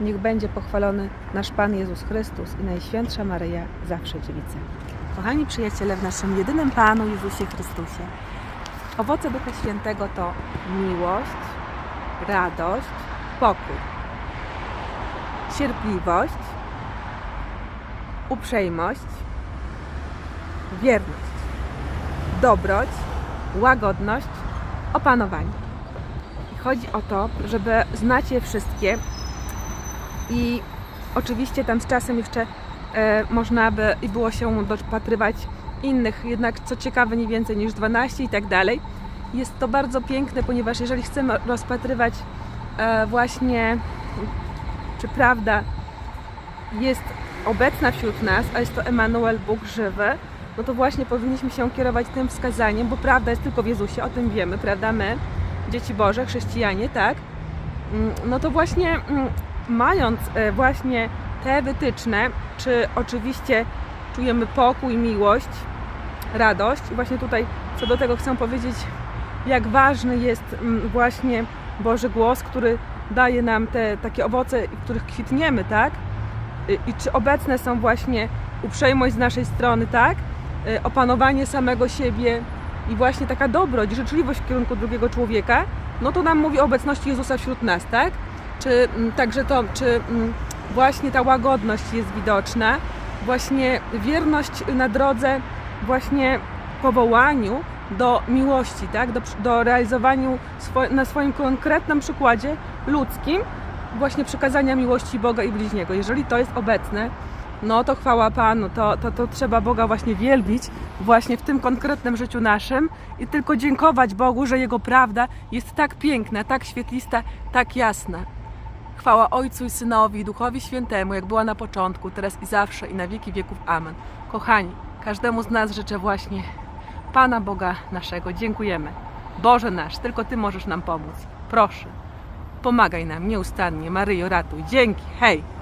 Niech będzie pochwalony nasz Pan Jezus Chrystus i Najświętsza Maryja, zawsze dziewica. Kochani przyjaciele, w naszym jedynym Panu Jezusie Chrystusie, owoce Ducha Świętego to miłość, radość, pokój, cierpliwość, uprzejmość, wierność, dobroć, łagodność, opanowanie. I chodzi o to, żeby znać je wszystkie i oczywiście tam z czasem jeszcze e, można by i było się dopatrywać innych, jednak co ciekawe nie więcej niż 12 i tak dalej. Jest to bardzo piękne, ponieważ jeżeli chcemy rozpatrywać e, właśnie czy prawda jest obecna wśród nas, a jest to Emanuel, Bóg żywy, no to właśnie powinniśmy się kierować tym wskazaniem, bo prawda jest tylko w Jezusie, o tym wiemy, prawda? My, dzieci Boże, chrześcijanie, tak? Mm, No to właśnie mm, mając e, właśnie te wytyczne, czy oczywiście czujemy pokój, miłość, radość, właśnie tutaj co do tego chcę powiedzieć, jak ważny jest mm, właśnie Boży głos, który daje nam te takie owoce, w których kwitniemy, tak? I czy obecne są właśnie uprzejmość z naszej strony, tak? Y, Opanowanie samego siebie i właśnie taka dobroć, życzliwość w kierunku drugiego człowieka, no to nam mówi o obecności Jezusa wśród nas, tak? Czy mm, także to, czy mm, właśnie ta łagodność jest widoczna, właśnie wierność na drodze, właśnie powołaniu do miłości, tak? do, do realizowaniu swo- na swoim konkretnym przykładzie ludzkim właśnie przekazania miłości Boga i bliźniego. Jeżeli to jest obecne, no to chwała Panu, to, to, to trzeba Boga właśnie wielbić właśnie w tym konkretnym życiu naszym i tylko dziękować Bogu, że Jego prawda jest tak piękna, tak świetlista, tak jasna. Chwała Ojcu i Synowi i Duchowi Świętemu, jak była na początku, teraz i zawsze, i na wieki wieków. Amen. Kochani, każdemu z nas życzę właśnie Pana Boga naszego. Dziękujemy. Boże nasz, tylko Ty możesz nam pomóc. Proszę, pomagaj nam nieustannie. Maryjo, ratuj. Dzięki. Hej!